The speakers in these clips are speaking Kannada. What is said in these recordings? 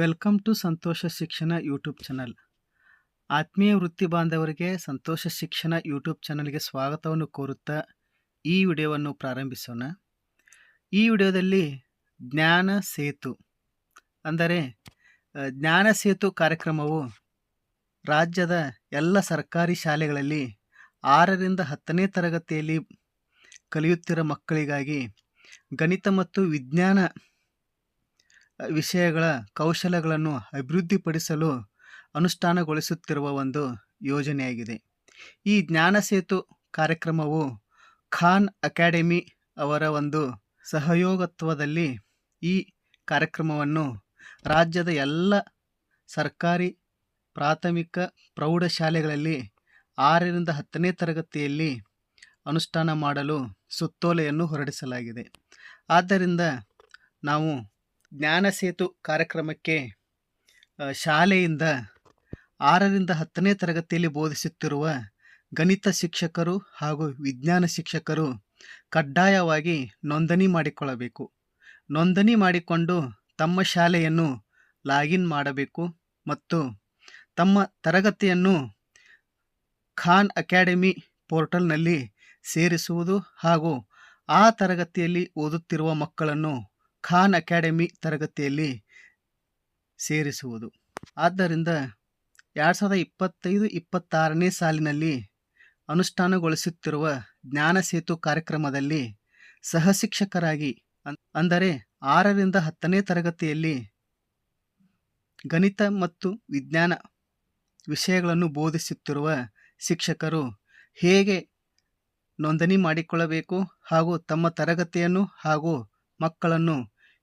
ವೆಲ್ಕಮ್ ಟು ಸಂತೋಷ ಶಿಕ್ಷಣ ಯೂಟ್ಯೂಬ್ ಚಾನಲ್. ಆತ್ಮೀಯ ವೃತ್ತಿ ಬಾಂಧವರಿಗೆ ಸಂತೋಷ ಶಿಕ್ಷಣ ಯೂಟ್ಯೂಬ್ ಚಾನಲ್ಗೆ ಸ್ವಾಗತವನ್ನು ಕೋರುತ್ತಾ ಈ ವಿಡಿಯೋವನ್ನು ಪ್ರಾರಂಭಿಸೋಣ. ಈ ವಿಡಿಯೋದಲ್ಲಿ ಜ್ಞಾನ ಸೇತು, ಅಂದರೆ ಜ್ಞಾನ ಸೇತು ಕಾರ್ಯಕ್ರಮವು ರಾಜ್ಯದ ಎಲ್ಲ ಸರ್ಕಾರಿ ಶಾಲೆಗಳಲ್ಲಿ ಆರರಿಂದ ಹತ್ತನೇ ತರಗತಿಯಲ್ಲಿ ಕಲಿಯುತ್ತಿರೋ ಮಕ್ಕಳಿಗಾಗಿ ಗಣಿತ ಮತ್ತು ವಿಜ್ಞಾನ ವಿಷಯಗಳ ಕೌಶಲಗಳನ್ನು ಅಭಿವೃದ್ಧಿಪಡಿಸಲು ಅನುಷ್ಠಾನಗೊಳಿಸುತ್ತಿರುವ ಒಂದು ಯೋಜನೆಯಾಗಿದೆ. ಈ ಜ್ಞಾನ ಸೇತು ಕಾರ್ಯಕ್ರಮವು ಖಾನ್ ಅಕಾಡೆಮಿ ಅವರ ಒಂದು ಸಹಯೋಗತ್ವದಲ್ಲಿ ಈ ಕಾರ್ಯಕ್ರಮವನ್ನು ರಾಜ್ಯದ ಎಲ್ಲ ಸರ್ಕಾರಿ, ಪ್ರಾಥಮಿಕ, ಪ್ರೌಢಶಾಲೆಗಳಲ್ಲಿ ಆರರಿಂದ ಹತ್ತನೇ ತರಗತಿಯಲ್ಲಿ ಅನುಷ್ಠಾನ ಮಾಡಲು ಸುತ್ತೋಲೆಯನ್ನು ಹೊರಡಿಸಲಾಗಿದೆ. ಆದ್ದರಿಂದ ನಾವು ಜ್ಞಾನ ಸೇತು ಕಾರ್ಯಕ್ರಮಕ್ಕೆ ಶಾಲೆಯಿಂದ ಆರರಿಂದ ಹತ್ತನೇ ತರಗತಿಯಲ್ಲಿ ಬೋಧಿಸುತ್ತಿರುವ ಗಣಿತ ಶಿಕ್ಷಕರು ಹಾಗೂ ವಿಜ್ಞಾನ ಶಿಕ್ಷಕರು ಕಡ್ಡಾಯವಾಗಿ ನೋಂದಣಿ ಮಾಡಿಕೊಳ್ಳಬೇಕು. ನೋಂದಣಿ ಮಾಡಿಕೊಂಡು ತಮ್ಮ ಶಾಲೆಯನ್ನು ಲಾಗಿನ್ ಮಾಡಬೇಕು ಮತ್ತು ತಮ್ಮ ತರಗತಿಯನ್ನು ಖಾನ್ ಅಕಾಡೆಮಿ ಪೋರ್ಟಲ್ನಲ್ಲಿ ಸೇರಿಸುವುದು ಹಾಗೂ ಆ ತರಗತಿಯಲ್ಲಿ ಓದುತ್ತಿರುವ ಮಕ್ಕಳನ್ನು ಖಾನ್ ಅಕಾಡೆಮಿ ತರಗತಿಯಲ್ಲಿ ಸೇರಿಸುವುದು. ಆದ್ದರಿಂದ ಎರಡು ಸಾವಿರದ ಇಪ್ಪತ್ತೈದು ಇಪ್ಪತ್ತಾರನೇ ಸಾಲಿನಲ್ಲಿ ಅನುಷ್ಠಾನಗೊಳಿಸುತ್ತಿರುವ ಜ್ಞಾನ ಸೇತು ಕಾರ್ಯಕ್ರಮದಲ್ಲಿ ಸಹಶಿಕ್ಷಕರಾಗಿ ಅಂದರೆ ಆರರಿಂದ ಹತ್ತನೇ ತರಗತಿಯಲ್ಲಿ ಗಣಿತ ಮತ್ತು ವಿಜ್ಞಾನ ವಿಷಯಗಳನ್ನು ಬೋಧಿಸುತ್ತಿರುವ ಶಿಕ್ಷಕರು ಹೇಗೆ ನೋಂದಣಿ ಮಾಡಿಕೊಳ್ಳಬೇಕು ಹಾಗೂ ತಮ್ಮ ತರಗತಿಯನ್ನು ಹಾಗೂ ಮಕ್ಕಳನ್ನು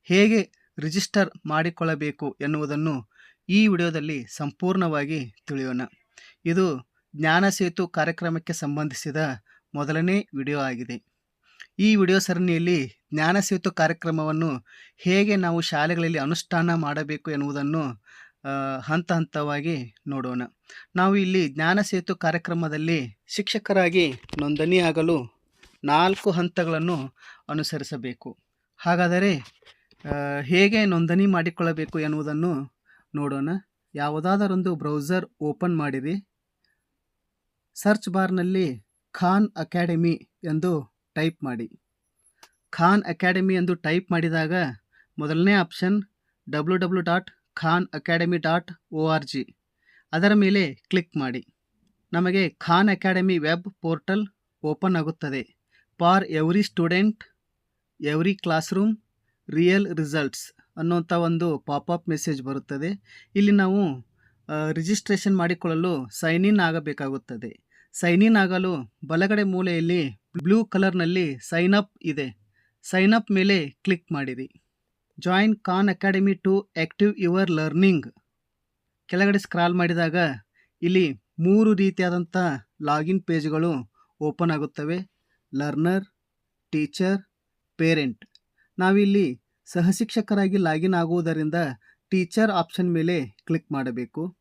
ಹೇಗೆ ರಿಜಿಸ್ಟರ್ ಮಾಡಿಕೊಳ್ಳಬೇಕು ಎನ್ನುವುದನ್ನು ಈ ವಿಡಿಯೋದಲ್ಲಿ ಸಂಪೂರ್ಣವಾಗಿ ತಿಳಿಯೋಣ. ಇದು ಜ್ಞಾನ ಸೇತು ಕಾರ್ಯಕ್ರಮಕ್ಕೆ ಸಂಬಂಧಿಸಿದ ಮೊದಲನೇ ವಿಡಿಯೋ ಆಗಿದೆ. ಈ ವಿಡಿಯೋ ಸರಣಿಯಲ್ಲಿ ಜ್ಞಾನ ಸೇತು ಕಾರ್ಯಕ್ರಮವನ್ನು ಹೇಗೆ ನಾವು ಶಾಲೆಗಳಲ್ಲಿ ಅನುಷ್ಠಾನ ಮಾಡಬೇಕು ಎನ್ನುವುದನ್ನು ಹಂತ ಹಂತವಾಗಿ ನೋಡೋಣ. ನಾವು ಇಲ್ಲಿ ಜ್ಞಾನ ಸೇತು ಕಾರ್ಯಕ್ರಮದಲ್ಲಿ ಶಿಕ್ಷಕರಾಗಿ ನೋಂದಣಿಯಾಗಲು ನಾಲ್ಕು ಹಂತಗಳನ್ನು ಅನುಸರಿಸಬೇಕು. ಹಾಗಾದರೆ ಹೇಗೆ ನೋಂದಣಿ ಮಾಡಿಕೊಳ್ಳಬೇಕು ಎನ್ನುವುದನ್ನು ನೋಡೋಣ. ಯಾವುದಾದರೊಂದು ಬ್ರೌಸರ್ ಓಪನ್ ಮಾಡಿರಿ. ಸರ್ಚ್ ಬಾರ್ನಲ್ಲಿ ಖಾನ್ ಅಕಾಡೆಮಿ ಎಂದು ಟೈಪ್ ಮಾಡಿ. ಖಾನ್ ಅಕಾಡೆಮಿ ಎಂದು ಟೈಪ್ ಮಾಡಿದಾಗ ಮೊದಲನೇ option W W dot Khan Academy dot O R G. ಅದರ ಮೇಲೆ ಕ್ಲಿಕ್ ಮಾಡಿ. ನಮಗೆ Khan Academy web portal open ಆಗುತ್ತದೆ. For every student, every class room real results ಅನ್ನುವಂಥ ಒಂದು ಪಾಪಪ್ ಮೆಸೇಜ್ ಬರುತ್ತದೆ. ಇಲ್ಲಿ ನಾವು ರಿಜಿಸ್ಟ್ರೇಷನ್ ಮಾಡಿಕೊಳ್ಳಲು ಸೈನ್ ಇನ್ ಆಗಬೇಕಾಗುತ್ತದೆ. ಸೈನ್ ಇನ್ ಆಗಲು ಬಲಗಡೆ ಮೂಲೆಯಲ್ಲಿ ಬ್ಲೂ ಕಲರ್ನಲ್ಲಿ ಸೈನ್ ಅಪ್ ಇದೆ. ಸೈನ್ ಅಪ್ ಮೇಲೆ ಕ್ಲಿಕ್ ಮಾಡಿರಿ. Join Khan Academy to active your learning ಕೆಳಗಡೆ ಸ್ಕ್ರಾಲ್ ಮಾಡಿದಾಗ ಇಲ್ಲಿ ಮೂರು ರೀತಿಯಾದಂಥ ಲಾಗಿನ್ ಪೇಜ್ಗಳು ಓಪನ್ ಆಗುತ್ತವೆ. ಲರ್ನರ್ ಟೀಚರ್ ಪೇರೆಂಟ್ ನಾವಿಲ್ಲಿ ಸಹಶಿಕ್ಷಕರಾಗಿ ಲಾಗಿನ್ ಆಗುವುದರಿಂದ ಟೀಚರ್ ಆಪ್ಷನ್ ಮೇಲೆ ಕ್ಲಿಕ್ ಮಾಡಬೇಕು.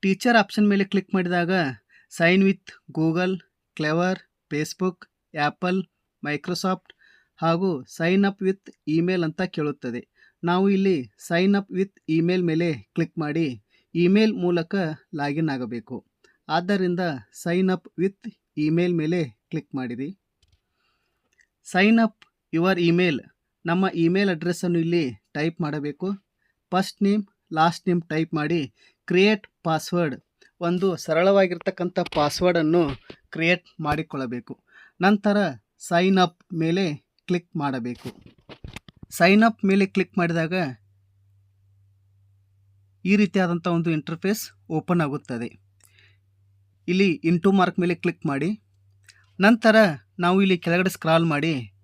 ಟೀಚರ್ ಆಪ್ಷನ್ ಮೇಲೆ ಕ್ಲಿಕ್ ಮಾಡಿದಾಗ sign with Google, Clever, Facebook, Apple, Microsoft ಹಾಗೂ ಸೈನ್ ಅಪ್ ವಿತ್ ಇಮೇಲ್ ಅಂತ ಕೇಳುತ್ತದೆ. ನಾವು ಇಲ್ಲಿ ಸೈನ್ ಅಪ್ ವಿತ್ ಇಮೇಲ್ ಮೇಲೆ ಕ್ಲಿಕ್ ಮಾಡಿ ಇಮೇಲ್ ಮೂಲಕ ಲಾಗಿನ್ ಆಗಬೇಕು. ಆದ್ದರಿಂದ ಸೈನ್ ಅಪ್ ವಿತ್ ಇಮೇಲ್ ಮೇಲೆ ಕ್ಲಿಕ್ ಮಾಡಿರಿ. Sign up your email. ನಮ್ಮ ಇಮೇಲ್ ಅಡ್ರೆಸ್ಸನ್ನು ಇಲ್ಲಿ ಟೈಪ್ ಮಾಡಬೇಕು. First name, last name type ಮಾಡಿ, ಕ್ರಿಯೇಟ್ ಪಾಸ್ವರ್ಡ್. ಒಂದು ಸರಳವಾಗಿರ್ತಕ್ಕಂಥ ಪಾಸ್ವರ್ಡನ್ನು ಕ್ರಿಯೇಟ್ ಮಾಡಿಕೊಳ್ಳಬೇಕು. ನಂತರ ಸೈನ್ ಅಪ್ ಮೇಲೆ ಕ್ಲಿಕ್ ಮಾಡಬೇಕು. ಸೈನ್ ಅಪ್ ಮೇಲೆ ಕ್ಲಿಕ್ ಮಾಡಿದಾಗ ಈ ರೀತಿಯಾದಂಥ ಒಂದು ಇಂಟರ್ಫೇಸ್ ಓಪನ್ ಆಗುತ್ತದೆ. ಇಲ್ಲಿ ಇಂಟು ಮಾರ್ಕ್ ಮೇಲೆ ಕ್ಲಿಕ್ ಮಾಡಿ. ನಂತರ ನಾವು ಇಲ್ಲಿ ಕೆಳಗಡೆ ಸ್ಕ್ರಾಲ್ ಮಾಡಿ.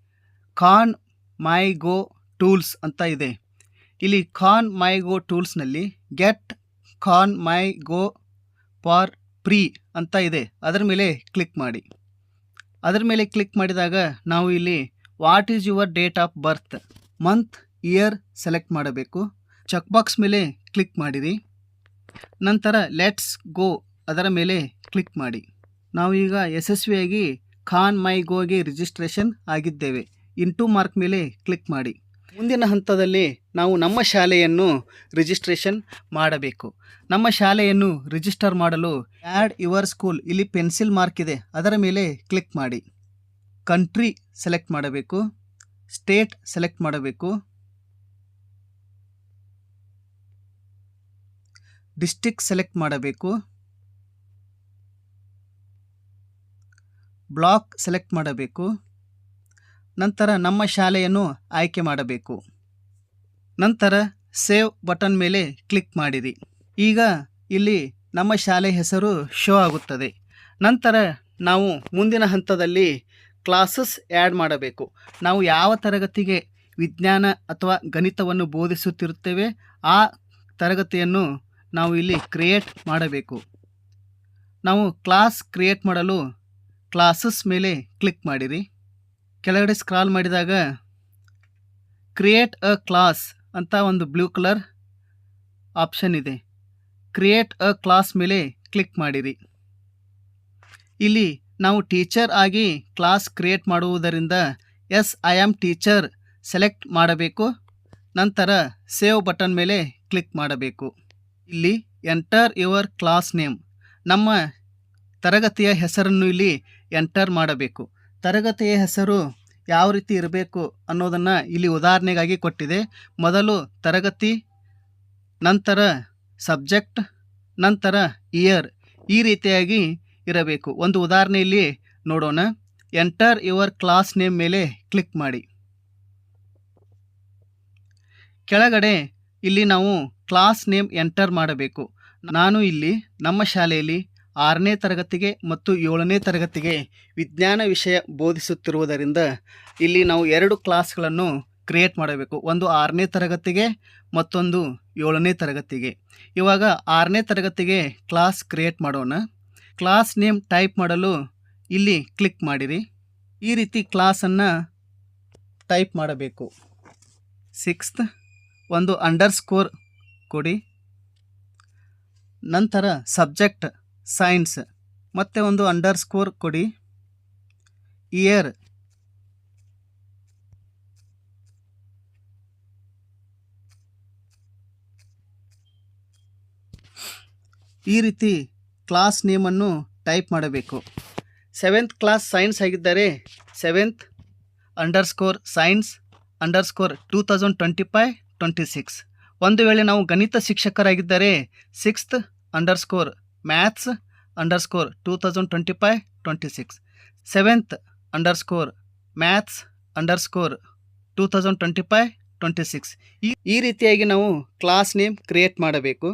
ಖಾನ್ ಮೈ ಗೋ ಟೂಲ್ಸ್ ಅಂತ ಇದೆ. ಇಲ್ಲಿ ಖಾನ್ ಮೈ ಗೋ ಟೂಲ್ಸ್ನಲ್ಲಿ get Khanmigo for free ಅಂತ ಇದೆ. ಅದರ ಮೇಲೆ ಕ್ಲಿಕ್ ಮಾಡಿ. ಅದರ ಮೇಲೆ ಕ್ಲಿಕ್ ಮಾಡಿದಾಗ ನಾವು ಇಲ್ಲಿ what is your date of birth month year select ಮಾಡಬೇಕು. ಚೆಕ್ ಬಾಕ್ಸ್ ಮೇಲೆ ಕ್ಲಿಕ್ ಮಾಡಿರಿ. ನಂತರ ಲೆಟ್ಸ್ ಗೋ ಅದರ ಮೇಲೆ ಕ್ಲಿಕ್ ಮಾಡಿ. ನಾವು ಈಗ ಯಶಸ್ವಿಯಾಗಿ ಖಾನ್ ಮೈ ಗೋಗೆ ರಿಜಿಸ್ಟ್ರೇಷನ್ ಆಗಿದ್ದೇವೆ. ಇಂಟು ಮಾರ್ಕ್ ಮೇಲೆ ಕ್ಲಿಕ್ ಮಾಡಿ. ಮುಂದಿನ ಹಂತದಲ್ಲಿ ನಾವು ನಮ್ಮ ಶಾಲೆಯನ್ನು ರಿಜಿಸ್ಟ್ರೇಷನ್ ಮಾಡಬೇಕು. ನಮ್ಮ ಶಾಲೆಯನ್ನು ರಿಜಿಸ್ಟರ್ ಮಾಡಲು ಆ್ಯಡ್ ಯುವರ್ ಸ್ಕೂಲ್, ಇಲ್ಲಿ ಪೆನ್ಸಿಲ್ ಮಾರ್ಕ್ ಇದೆ, ಅದರ ಮೇಲೆ ಕ್ಲಿಕ್ ಮಾಡಿ. ಕಂಟ್ರಿ ಸೆಲೆಕ್ಟ್ ಮಾಡಬೇಕು, ಸ್ಟೇಟ್ ಸೆಲೆಕ್ಟ್ ಮಾಡಬೇಕು. ಡಿಸ್ಟಿಕ್ ಸೆಲೆಕ್ಟ್ ಮಾಡಬೇಕು. ಬ್ಲಾಕ್ ಸೆಲೆಕ್ಟ್ ಮಾಡಬೇಕು. ನಂತರ ನಮ್ಮ ಶಾಲೆಯನ್ನು ಆಯ್ಕೆ ಮಾಡಬೇಕು. ನಂತರ ಸೇವ್ ಬಟನ್ ಮೇಲೆ ಕ್ಲಿಕ್ ಮಾಡಿರಿ. ಈಗ ಇಲ್ಲಿ ನಮ್ಮ ಶಾಲೆ ಹೆಸರು ಶೋ ಆಗುತ್ತದೆ. ನಂತರ ನಾವು ಮುಂದಿನ ಹಂತದಲ್ಲಿ ಕ್ಲಾಸಸ್ ಆ್ಯಡ್ ಮಾಡಬೇಕು. ನಾವು ಯಾವ ತರಗತಿಗೆ ವಿಜ್ಞಾನ ಅಥವಾ ಗಣಿತವನ್ನು ಬೋಧಿಸುತ್ತಿರುತ್ತೇವೆ ಆ ತರಗತಿಯನ್ನು ನಾವು ಇಲ್ಲಿ ಕ್ರಿಯೇಟ್ ಮಾಡಬೇಕು. ನಾವು ಕ್ಲಾಸ್ ಕ್ರಿಯೇಟ್ ಮಾಡಲು ಕ್ಲಾಸಸ್ ಮೇಲೆ ಕ್ಲಿಕ್ ಮಾಡಿರಿ. ಕೆಳಗಡೆ ಸ್ಕ್ರಾಲ್ ಮಾಡಿದಾಗ ಕ್ರಿಯೇಟ್ ಅ ಕ್ಲಾಸ್ ಅಂತ ಒಂದು ಬ್ಲೂ ಕಲರ್ ಆಪ್ಷನ್ ಇದೆ. ಕ್ರಿಯೇಟ್ ಅ ಕ್ಲಾಸ್ ಮೇಲೆ ಕ್ಲಿಕ್ ಮಾಡಿರಿ. ಇಲ್ಲಿ ನಾವು ಟೀಚರ್ ಆಗಿ ಕ್ಲಾಸ್ ಕ್ರಿಯೇಟ್ ಮಾಡುವುದರಿಂದ yes I am teacher select ಮಾಡಬೇಕು. ನಂತರ ಸೇವ್ ಬಟನ್ ಮೇಲೆ ಕ್ಲಿಕ್ ಮಾಡಬೇಕು. ಇಲ್ಲಿ ಎಂಟರ್ ಯುವರ್ ಕ್ಲಾಸ್ ನೇಮ್ ನಮ್ಮ ತರಗತಿಯ ಹೆಸರನ್ನು ಇಲ್ಲಿ ಎಂಟರ್ ಮಾಡಬೇಕು. ತರಗತಿಯ ಹೆಸರು ಯಾವ ರೀತಿ ಇರಬೇಕು ಅನ್ನೋದನ್ನು ಇಲ್ಲಿ ಉದಾಹರಣೆಗಾಗಿ ಕೊಟ್ಟಿದೆ. ಮೊದಲು ತರಗತಿ, ನಂತರ ಸಬ್ಜೆಕ್ಟ್, ನಂತರ ಇಯರ್ ಈ ರೀತಿಯಾಗಿ ಇರಬೇಕು. ಒಂದು ಉದಾಹರಣೆಯಲ್ಲಿ ನೋಡೋಣ. ಎಂಟರ್ ಯುವರ್ ಕ್ಲಾಸ್ ನೇಮ್ ಮೇಲೆ ಕ್ಲಿಕ್ ಮಾಡಿ. ಕೆಳಗಡೆ ಇಲ್ಲಿ ನಾವು ಕ್ಲಾಸ್ ನೇಮ್ ಎಂಟರ್ ಮಾಡಬೇಕು. ನಾನು ಇಲ್ಲಿ ನಮ್ಮ ಶಾಲೆಯಲ್ಲಿ ಆರನೇ ತರಗತಿಗೆ ಮತ್ತು ಏಳನೇ ತರಗತಿಗೆ ವಿಜ್ಞಾನ ವಿಷಯ ಬೋಧಿಸುತ್ತಿರುವುದರಿಂದ ಇಲ್ಲಿ ನಾವು ಎರಡು ಕ್ಲಾಸ್ಗಳನ್ನು ಕ್ರಿಯೇಟ್ ಮಾಡಬೇಕು. ಒಂದು ಆರನೇ ತರಗತಿಗೆ, ಮತ್ತೊಂದು ಏಳನೇ ತರಗತಿಗೆ. ಇವಾಗ ಆರನೇ ತರಗತಿಗೆ ಕ್ಲಾಸ್ ಕ್ರಿಯೇಟ್ ಮಾಡೋಣ. ಕ್ಲಾಸ್ ನೇಮ್ ಟೈಪ್ ಮಾಡಲು ಇಲ್ಲಿ ಕ್ಲಿಕ್ ಮಾಡಿರಿ. ಈ ರೀತಿ ಕ್ಲಾಸನ್ನು ಟೈಪ್ ಮಾಡಬೇಕು. ಸಿಕ್ಸ್ತ್, ಒಂದು ಅಂಡರ್ ಸ್ಕೋರ್ ಕೊಡಿ. ನಂತರ ಸಬ್ಜೆಕ್ಟ್. ಸೈನ್ಸ್. ಮತ್ತೆ ಒಂದು ಅಂಡರ್ ಸ್ಕೋರ್ ಕೊಡಿ. ಇಯರ್. ಈ ರೀತಿ ಕ್ಲಾಸ್ ನೇಮನ್ನು ಟೈಪ್ ಮಾಡಬೇಕು. ಸೆವೆಂತ್ ಕ್ಲಾಸ್ ಸೈನ್ಸ್ ಆಗಿದ್ದರೆ seventh underscore science underscore two thousand twenty five, twenty six. ಒಂದು ವೇಳೆ ನಾವು ಗಣಿತ ಶಿಕ್ಷಕರಾಗಿದ್ದರೆ sixth underscore maths underscore two thousand twenty five twenty six seventh underscore maths underscore two thousand twenty five twenty six ಈ ಈ ರೀತಿಯಾಗಿ ನಾವು ಕ್ಲಾಸ್ ನೇಮ್ ಕ್ರಿಯೇಟ್ ಮಾಡಬೇಕು.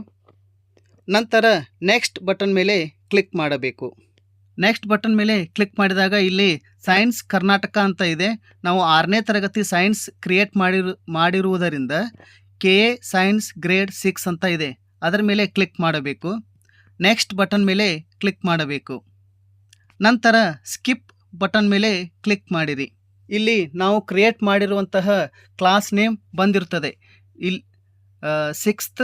ನಂತರ ನೆಕ್ಸ್ಟ್ ಬಟನ್ ಮೇಲೆ ಕ್ಲಿಕ್ ಮಾಡಬೇಕು. ನೆಕ್ಸ್ಟ್ ಬಟನ್ ಮೇಲೆ ಕ್ಲಿಕ್ ಮಾಡಿದಾಗ ಇಲ್ಲಿ ಸೈನ್ಸ್ ಕರ್ನಾಟಕ ಅಂತ ಇದೆ. ನಾವು ಆರನೇ ತರಗತಿ ಸೈನ್ಸ್ ಕ್ರಿಯೇಟ್ ಮಾಡಿರು, ಮಾಡಿರುವುದರಿಂದ K A science grade six ಅಂತ ಇದೆ. ಅದರ ಮೇಲೆ ಕ್ಲಿಕ್ ಮಾಡಬೇಕು. ನೆಕ್ಸ್ಟ್ ಬಟನ್ ಮೇಲೆ ಕ್ಲಿಕ್ ಮಾಡಬೇಕು. ನಂತರ ಸ್ಕಿಪ್ ಬಟನ್ ಮೇಲೆ ಕ್ಲಿಕ್ ಮಾಡಿರಿ. ಇಲ್ಲಿ ನಾವು ಕ್ರಿಯೇಟ್ ಮಾಡಿರುವಂತಹ ಕ್ಲಾಸ್ ನೇಮ್ ಬಂದಿರುತ್ತದೆ. ಇಲ್ಲಿ sixth,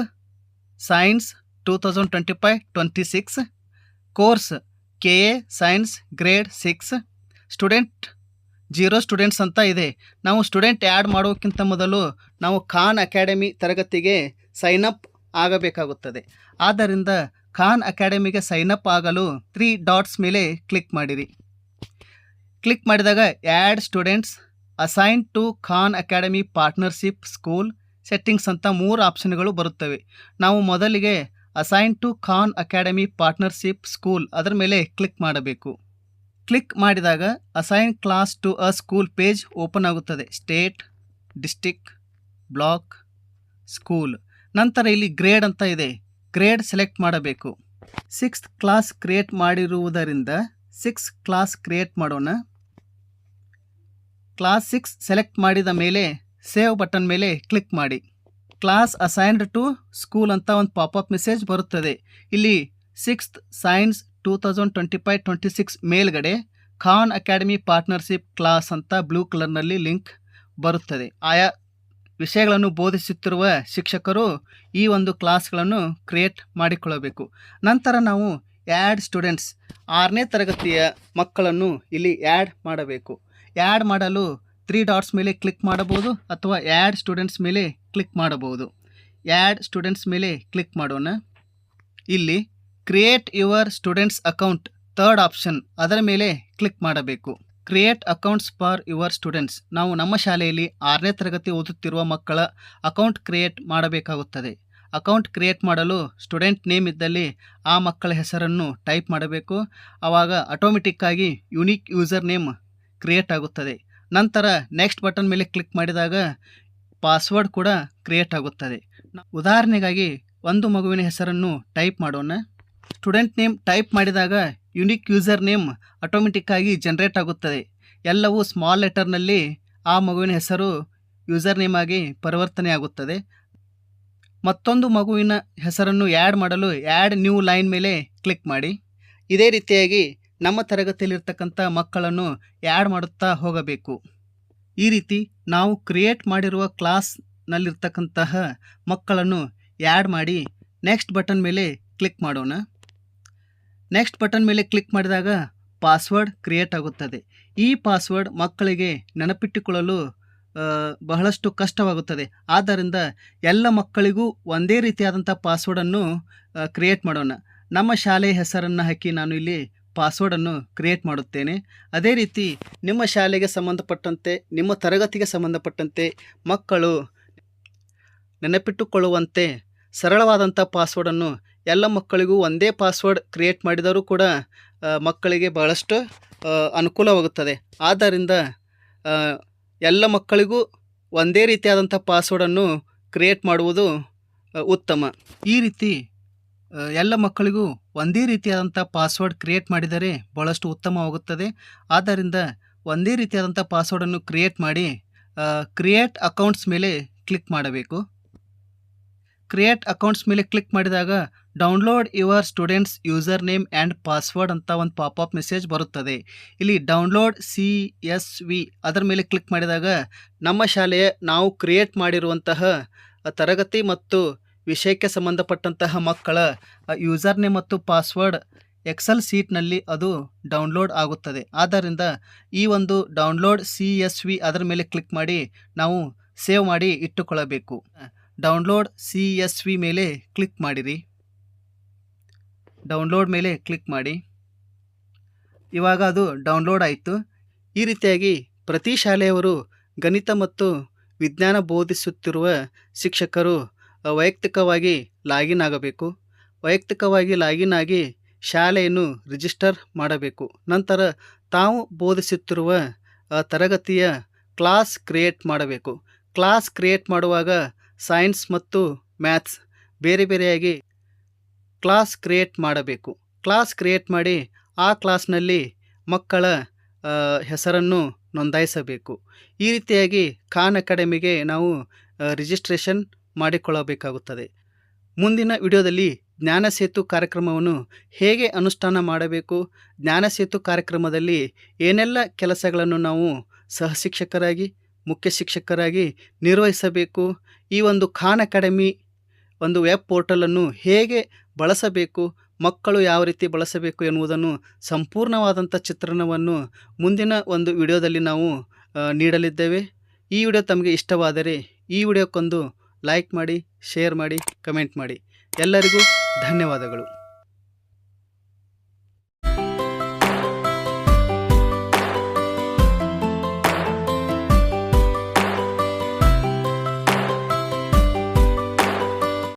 science, two thousand twenty five, twenty six, course, K, A, science, grade, six, student, zero students ಅಂತ ಇದೆ. ನಾವು ಸ್ಟೂಡೆಂಟ್ ಆ್ಯಡ್ ಮಾಡೋಕ್ಕಿಂತ ಮೊದಲು ನಾವು ಖಾನ್ ಅಕಾಡೆಮಿ ತರಗತಿಗೆ ಸೈನ್ ಅಪ್ ಆಗಬೇಕಾಗುತ್ತದೆ. ಆದ್ದರಿಂದ ಖಾನ್ ಅಕಾಡೆಮಿಗೆ ಸೈನ್ ಅಪ್ ಆಗಲು ತ್ರೀ ಡಾಟ್ಸ್ ಮೇಲೆ ಕ್ಲಿಕ್ ಮಾಡಿರಿ. ಕ್ಲಿಕ್ ಮಾಡಿದಾಗ add students assign to Khan Academy partnership school settings ಅಂತ ಮೂರು ಆಪ್ಷನ್ಗಳು ಬರುತ್ತವೆ. ನಾವು ಮೊದಲಿಗೆ assign to Khan Academy partnership school ಅದರ ಮೇಲೆ ಕ್ಲಿಕ್ ಮಾಡಬೇಕು. ಕ್ಲಿಕ್ ಮಾಡಿದಾಗ assign class to a school page open ಆಗುತ್ತದೆ. ಸ್ಟೇಟ್ ಡಿಸ್ಟಿಕ್ ಬ್ಲಾಕ್ ಸ್ಕೂಲ್ ನಂತರ ಇಲ್ಲಿ ಗ್ರೇಡ್ ಅಂತ ಇದೆ. ಗ್ರೇಡ್ ಸೆಲೆಕ್ಟ್ ಮಾಡಬೇಕು. ಸಿಕ್ಸ್ತ್ ಕ್ಲಾಸ್ ಕ್ರಿಯೇಟ್ ಮಾಡಿರುವುದರಿಂದ ಸಿಕ್ಸ್ ಕ್ಲಾಸ್ ಕ್ರಿಯೇಟ್ ಮಾಡೋಣ. ಕ್ಲಾಸ್ ಸಿಕ್ಸ್ ಸೆಲೆಕ್ಟ್ ಮಾಡಿದ ಮೇಲೆ ಸೇವ್ ಬಟನ್ ಮೇಲೆ ಕ್ಲಿಕ್ ಮಾಡಿ. ಕ್ಲಾಸ್ ಅಸೈನ್ಡ್ ಟು ಸ್ಕೂಲ್ ಅಂತ ಒಂದು ಪಾಪಪ್ ಮೆಸೇಜ್ ಬರುತ್ತದೆ. ಇಲ್ಲಿ sixth science two thousand twenty five twenty six ಮೇಲ್ಗಡೆ ಖಾನ್ ಅಕಾಡೆಮಿ ಪಾರ್ಟ್ನರ್ಶಿಪ್ ಕ್ಲಾಸ್ ಅಂತ ಬ್ಲೂ ಕಲರ್ನಲ್ಲಿ ಲಿಂಕ್ ಬರುತ್ತದೆ. ಆಯಾ ವಿಷಯಗಳನ್ನು ಬೋಧಿಸುತ್ತಿರುವ ಶಿಕ್ಷಕರು ಈ ಒಂದು ಕ್ಲಾಸ್ಗಳನ್ನು ಕ್ರಿಯೇಟ್ ಮಾಡಿಕೊಳ್ಳಬೇಕು. ನಂತರ ನಾವು ಆ್ಯಡ್ ಸ್ಟೂಡೆಂಟ್ಸ್ ಆರನೇ ತರಗತಿಯ ಮಕ್ಕಳನ್ನು ಇಲ್ಲಿ ಆ್ಯಡ್ ಮಾಡಬೇಕು. ಆ್ಯಡ್ ಮಾಡಲು ತ್ರೀ ಡಾಟ್ಸ್ ಮೇಲೆ ಕ್ಲಿಕ್ ಮಾಡಬಹುದು ಅಥವಾ ಆ್ಯಡ್ ಸ್ಟೂಡೆಂಟ್ಸ್ ಮೇಲೆ ಕ್ಲಿಕ್ ಮಾಡಬಹುದು. ಆ್ಯಡ್ ಸ್ಟೂಡೆಂಟ್ಸ್ ಮೇಲೆ ಕ್ಲಿಕ್ ಮಾಡೋಣ. ಇಲ್ಲಿ create your students account third option ಅದರ ಮೇಲೆ ಕ್ಲಿಕ್ ಮಾಡಬೇಕು. Create accounts for your students. ನಾವು ನಮ್ಮ ಶಾಲೆಯಲ್ಲಿ ಆರನೇ ತರಗತಿ ಓದುತ್ತಿರುವ ಮಕ್ಕಳ ಅಕೌಂಟ್ ಕ್ರಿಯೇಟ್ ಮಾಡಬೇಕಾಗುತ್ತದೆ. ಅಕೌಂಟ್ ಕ್ರಿಯೇಟ್ ಮಾಡಲು ಸ್ಟೂಡೆಂಟ್ ನೇಮ್ ಇದ್ದಲ್ಲಿ ಆ ಮಕ್ಕಳ ಹೆಸರನ್ನು ಟೈಪ್ ಮಾಡಬೇಕು. ಆವಾಗ ಆಟೋಮೆಟಿಕ್ಕಾಗಿ ಯುನೀಕ್ ಯೂಸರ್ ನೇಮ್ ಕ್ರಿಯೇಟ್ ಆಗುತ್ತದೆ. ನಂತರ ನೆಕ್ಸ್ಟ್ ಬಟನ್ ಮೇಲೆ ಕ್ಲಿಕ್ ಮಾಡಿದಾಗ ಪಾಸ್ವರ್ಡ್ ಕೂಡ ಕ್ರಿಯೇಟ್ ಆಗುತ್ತದೆ. ಉದಾಹರಣೆಗಾಗಿ, ಒಂದು ಮಗುವಿನ ಹೆಸರನ್ನು ಟೈಪ್ ಮಾಡೋಣ. ಸ್ಟೂಡೆಂಟ್ ನೇಮ್ ಟೈಪ್ ಮಾಡಿದಾಗ ಯುನಿಕ್ ಯೂಸರ್ ನೇಮ್ ಆಟೋಮೆಟಿಕ್ಕಾಗಿ ಜನ್ರೇಟ್ ಆಗುತ್ತದೆ. ಎಲ್ಲವೂ ಸ್ಮಾಲ್ ಲೆಟರ್ನಲ್ಲಿ ಆ ಮಗುವಿನ ಹೆಸರು, ಯೂಸರ್ ನೇಮ್ ಆಗಿ ಪರಿವರ್ತನೆ ಆಗುತ್ತದೆ. ಮತ್ತೊಂದು ಮಗುವಿನ ಹೆಸರನ್ನು ಆ್ಯಡ್ ಮಾಡಲು ಆ್ಯಡ್ ನ್ಯೂ ಲೈನ್ ಮೇಲೆ ಕ್ಲಿಕ್ ಮಾಡಿ. ಇದೇ ರೀತಿಯಾಗಿ ನಮ್ಮ ತರಗತಿಯಲ್ಲಿರ್ತಕ್ಕಂಥ ಮಕ್ಕಳನ್ನು ಆ್ಯಡ್ ಮಾಡುತ್ತಾ ಹೋಗಬೇಕು. ಈ ರೀತಿ ನಾವು ಕ್ರಿಯೇಟ್ ಮಾಡಿರುವ ಕ್ಲಾಸ್ನಲ್ಲಿರ್ತಕ್ಕಂತಹ ಮಕ್ಕಳನ್ನು ಆ್ಯಡ್ ಮಾಡಿ ನೆಕ್ಸ್ಟ್ ಬಟನ್ ಮೇಲೆ ಕ್ಲಿಕ್ ಮಾಡೋಣ. ನೆಕ್ಸ್ಟ್ ಬಟನ್ ಮೇಲೆ ಕ್ಲಿಕ್ ಮಾಡಿದಾಗ ಪಾಸ್ವರ್ಡ್ ಕ್ರಿಯೇಟ್ ಆಗುತ್ತದೆ. ಈ ಪಾಸ್ವರ್ಡ್ ಮಕ್ಕಳಿಗೆ ನೆನಪಿಟ್ಟುಕೊಳ್ಳಲು ಬಹಳಷ್ಟು ಕಷ್ಟವಾಗುತ್ತದೆ. ಆದ್ದರಿಂದ ಎಲ್ಲ ಮಕ್ಕಳಿಗೂ ಒಂದೇ ರೀತಿಯಾದಂಥ ಪಾಸ್ವರ್ಡನ್ನು ಕ್ರಿಯೇಟ್ ಮಾಡೋಣ. ನಮ್ಮ ಶಾಲೆಯ ಹೆಸರನ್ನು ಹಾಕಿ ನಾನು ಇಲ್ಲಿ ಪಾಸ್ವರ್ಡನ್ನು ಕ್ರಿಯೇಟ್ ಮಾಡುತ್ತೇನೆ. ಅದೇ ರೀತಿ ನಿಮ್ಮ ಶಾಲೆಗೆ ಸಂಬಂಧಪಟ್ಟಂತೆ, ನಿಮ್ಮ ತರಗತಿಗೆ ಸಂಬಂಧಪಟ್ಟಂತೆ ಮಕ್ಕಳು ನೆನಪಿಟ್ಟುಕೊಳ್ಳುವಂತೆ ಸರಳವಾದಂಥ ಪಾಸ್ವರ್ಡನ್ನು ಎಲ್ಲ ಮಕ್ಕಳಿಗೂ ಒಂದೇ ಪಾಸ್ವರ್ಡ್ ಕ್ರಿಯೇಟ್ ಮಾಡಿದರೂ ಕೂಡ ಮಕ್ಕಳಿಗೆ ಬಹಳಷ್ಟು ಅನುಕೂಲವಾಗುತ್ತದೆ. ಆದ್ದರಿಂದ ಎಲ್ಲ ಮಕ್ಕಳಿಗೂ ಒಂದೇ ರೀತಿಯಾದಂಥ ಪಾಸ್ವರ್ಡನ್ನು ಕ್ರಿಯೇಟ್ ಮಾಡುವುದು ಉತ್ತಮ. ಈ ರೀತಿ ಎಲ್ಲ ಮಕ್ಕಳಿಗೂ ಒಂದೇ ರೀತಿಯಾದಂಥ ಪಾಸ್ವರ್ಡ್ ಕ್ರಿಯೇಟ್ ಮಾಡಿದರೆ ಭಾಳಷ್ಟು ಉತ್ತಮವಾಗುತ್ತದೆ. ಆದ್ದರಿಂದ ಒಂದೇ ರೀತಿಯಾದಂಥ ಪಾಸ್ವರ್ಡನ್ನು ಕ್ರಿಯೇಟ್ ಮಾಡಿ ಕ್ರಿಯೇಟ್ ಅಕೌಂಟ್ಸ್ ಮೇಲೆ ಕ್ಲಿಕ್ ಮಾಡಬೇಕು. ಕ್ರಿಯೇಟ್ ಅಕೌಂಟ್ಸ್ ಮೇಲೆ ಕ್ಲಿಕ್ ಮಾಡಿದಾಗ download your students user name and password ಅಂತ ಒಂದು ಪಾಪಪ್ ಮೆಸೇಜ್ ಬರುತ್ತದೆ. ಇಲ್ಲಿ ಡೌನ್ಲೋಡ್ ಸಿ ಎಸ್ ವಿ ಅದರ ಮೇಲೆ ಕ್ಲಿಕ್ ಮಾಡಿದಾಗ ನಮ್ಮ ಶಾಲೆಯ ನಾವು ಕ್ರಿಯೇಟ್ ಮಾಡಿರುವಂತಹ ತರಗತಿ ಮತ್ತು ವಿಷಯಕ್ಕೆ ಸಂಬಂಧಪಟ್ಟಂತಹ ಮಕ್ಕಳ ಯೂಸರ್ ನೇಮ್ ಮತ್ತು ಪಾಸ್ವರ್ಡ್ ಎಕ್ಸೆಲ್ ಸೀಟ್ನಲ್ಲಿ ಅದು ಡೌನ್ಲೋಡ್ ಆಗುತ್ತದೆ. ಆದ್ದರಿಂದ ಈ ಒಂದು ಡೌನ್ಲೋಡ್ ಸಿ ಎಸ್ ವಿ ಅದರ ಮೇಲೆ ಕ್ಲಿಕ್ ಮಾಡಿ ನಾವು ಸೇವ್ ಮಾಡಿ ಇಟ್ಟುಕೊಳ್ಳಬೇಕು. ಡೌನ್ಲೋಡ್ ಸಿ ಎಸ್ ವಿ ಮೇಲೆ ಕ್ಲಿಕ್ ಮಾಡಿರಿ. ಡೌನ್ಲೋಡ್ ಮೇಲೆ ಕ್ಲಿಕ್ ಮಾಡಿ. ಇವಾಗ ಅದು ಡೌನ್ಲೋಡ್ ಆಯಿತು. ಈ ರೀತಿಯಾಗಿ ಪ್ರತಿ ಶಾಲೆಯವರು ಗಣಿತ ಮತ್ತು ವಿಜ್ಞಾನ ಬೋಧಿಸುತ್ತಿರುವ ಶಿಕ್ಷಕರು ವೈಯಕ್ತಿಕವಾಗಿ ಲಾಗಿನ್ ಆಗಬೇಕು. ವೈಯಕ್ತಿಕವಾಗಿ ಲಾಗಿನ್ ಆಗಿ ಶಾಲೆಯನ್ನು ರಿಜಿಸ್ಟರ್ ಮಾಡಬೇಕು. ನಂತರ ತಾವು ಬೋಧಿಸುತ್ತಿರುವ ತರಗತಿಯ ಕ್ಲಾಸ್ ಕ್ರಿಯೇಟ್ ಮಾಡಬೇಕು. ಕ್ಲಾಸ್ ಕ್ರಿಯೇಟ್ ಮಾಡುವಾಗ ಸೈನ್ಸ್ ಮತ್ತು ಮ್ಯಾಥ್ಸ್ ಬೇರೆ ಬೇರೆಯಾಗಿ ಕ್ಲಾಸ್ ಕ್ರಿಯೇಟ್ ಮಾಡಬೇಕು. ಕ್ಲಾಸ್ ಕ್ರಿಯೇಟ್ ಮಾಡಿ ಆ ಕ್ಲಾಸ್ನಲ್ಲಿ ಮಕ್ಕಳ ಹೆಸರನ್ನು ನೋಂದಾಯಿಸಬೇಕು. ಈ ರೀತಿಯಾಗಿ ಖಾನ್ ಅಕಾಡೆಮಿಗೆ ನಾವು ರಿಜಿಸ್ಟ್ರೇಷನ್ ಮಾಡಿಕೊಳ್ಳಬೇಕಾಗುತ್ತದೆ. ಮುಂದಿನ ವಿಡಿಯೋದಲ್ಲಿ ಜ್ಞಾನ ಸೇತು ಕಾರ್ಯಕ್ರಮವನ್ನು ಹೇಗೆ ಅನುಷ್ಠಾನ ಮಾಡಬೇಕು, ಜ್ಞಾನ ಸೇತು ಕಾರ್ಯಕ್ರಮದಲ್ಲಿ ಏನೆಲ್ಲ ಕೆಲಸಗಳನ್ನು ನಾವು ಸಹ ಶಿಕ್ಷಕರಾಗಿ ಮುಖ್ಯ ಶಿಕ್ಷಕರಾಗಿ ನಿರ್ವಹಿಸಬೇಕು, ಈ ಒಂದು ಖಾನ್ ಅಕಾಡೆಮಿ ಒಂದು ವೆಬ್ ಪೋರ್ಟಲನ್ನು ಹೇಗೆ ಬಳಸಬೇಕು, ಮಕ್ಕಳು ಯಾವ ರೀತಿ ಬಳಸಬೇಕು ಎನ್ನುವುದನ್ನು ಸಂಪೂರ್ಣವಾದಂಥ ಚಿತ್ರಣವನ್ನು ಮುಂದಿನ ಒಂದು ವಿಡಿಯೋದಲ್ಲಿ ನಾವು ನೀಡಲಿದ್ದೇವೆ. ಈ ವಿಡಿಯೋ ತಮಗೆ ಇಷ್ಟವಾದರೆ ಈ ವಿಡಿಯೋಕ್ಕೊಂದು ಲೈಕ್ ಮಾಡಿ, ಶೇರ್ ಮಾಡಿ, ಕಮೆಂಟ್ ಮಾಡಿ. ಎಲ್ಲರಿಗೂ ಧನ್ಯವಾದಗಳು.